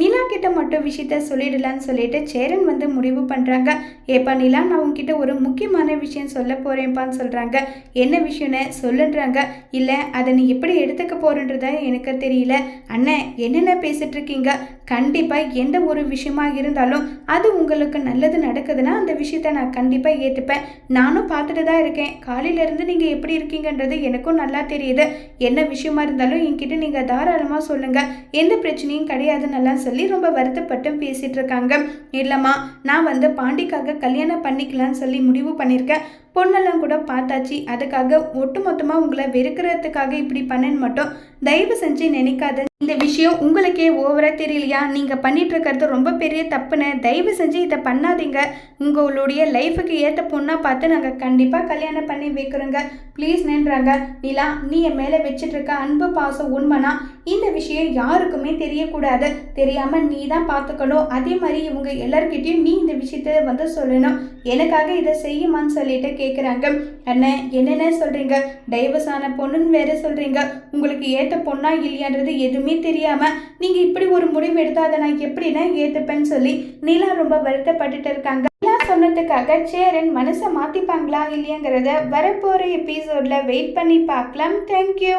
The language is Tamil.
நிலா கிட்ட மட்டும் விஷயத்த சொல்லிடலான்னு சொல்லிட்டு சேரன் வந்து முடிவு பண்ணுறாங்க ஏப்பா நிலா நான் உங்ககிட்ட ஒரு முக்கியமான விஷயம் சொல்ல போகிறேன்ப்பான்னு சொல்கிறாங்க என்ன விஷயம்னு சொல்லுன்றாங்க. இல்லை அதை நீ எப்படி எடுத்துக்க போகிறன்றத எனக்கு தெரியல. அண்ணன் என்னென்ன பேசிட்டு இருக்கீங்க? கண்டிப்பாக எந்த ஒரு விஷயமா இருந்தாலும் அது உங்களுக்கு நல்லது நடக்குதுன்னா அந்த விஷயத்த நான் கண்டிப்பாக ஏற்றுப்பேன் நானும் பார்த்துட்டு தான் இருக்கேன். காலையிலேருந்து நீங்கள் எப்படி இருக்கீங்கன்றது எனக்கும் நல்லா தெரியுது. என்ன விஷயமா இருந்தாலும் என்கிட்ட நீங்கள் தாராளமாக சொல்லுங்கள் எந்த பிரச்சனையும் கிடையாது நல்லா சொல்லி ரொம்ப வருத்தப்பட்டு பேசிகிட்டு இருக்காங்க. இல்லைம்மா நான் வந்து பாண்டிக்காக கல்யாணம் பண்ணிக்கலாம்னு சொல்லி முடிவு பண்ணியிருக்கேன் பொண்ணெல்லாம் கூட பார்த்தாச்சு. அதுக்காக ஒட்டுமொத்தமாக உங்களை வெறுக்கிறதுக்காக இப்படி பண்ணேன்னு மட்டும் தயவு செஞ்சு நினைக்காத இந்த விஷயம் உங்களுக்கே ஓவராக தெரியலையா? நீங்கள் பண்ணிட்டு இருக்கிறது ரொம்ப பெரிய தப்புன்னு தயவு செஞ்சு இதை பண்ணாதீங்க. உங்களுடைய லைஃபுக்கு ஏற்ற பொண்ணாக பார்த்து நாங்கள் கண்டிப்பாக கல்யாணம் பண்ணி வைக்கிறோங்க. ப்ளீஸ் நின்றாங்க. நிலா நீ என் மேலே வச்சிட்டு இருக்க அன்பு பாசம் உண்மைனா இந்த விஷயம் யாருக்குமே தெரியக்கூடாது. தெரியாமல் நீ தான் பார்த்துக்கணும். அதே மாதிரி இவங்க எல்லார்கிட்டயும் நீ இந்த விஷயத்த வந்து சொல்லணும். எனக்காக இதை செய்யுமான்னு சொல்லிட்டு கேட்குறாங்க அண்ணன் என்னென்ன சொல்கிறீங்க டைவர்ஸ் ஆன பொண்ணுன்னு வேற சொல்கிறீங்க உங்களுக்கு ஏற்ற பொண்ணா இல்லையான்றது எதுவுமே தெரியாமல் நீங்கள் இப்படி ஒரு முடிவு எடுத்தால் அதை நான் எப்படின்னா ஏற்றுப்பேன்னு சொல்லி நிலா ரொம்ப வருத்தப்பட்டுட்டு இருக்காங்க. நிலா சொன்னதுக்காக சேரன் மனசை மாற்றிப்பாங்களா இல்லையாங்கிறத வரப்போகிற எபிசோடில் வெயிட் பண்ணி பார்க்கலாம். தேங்க்யூ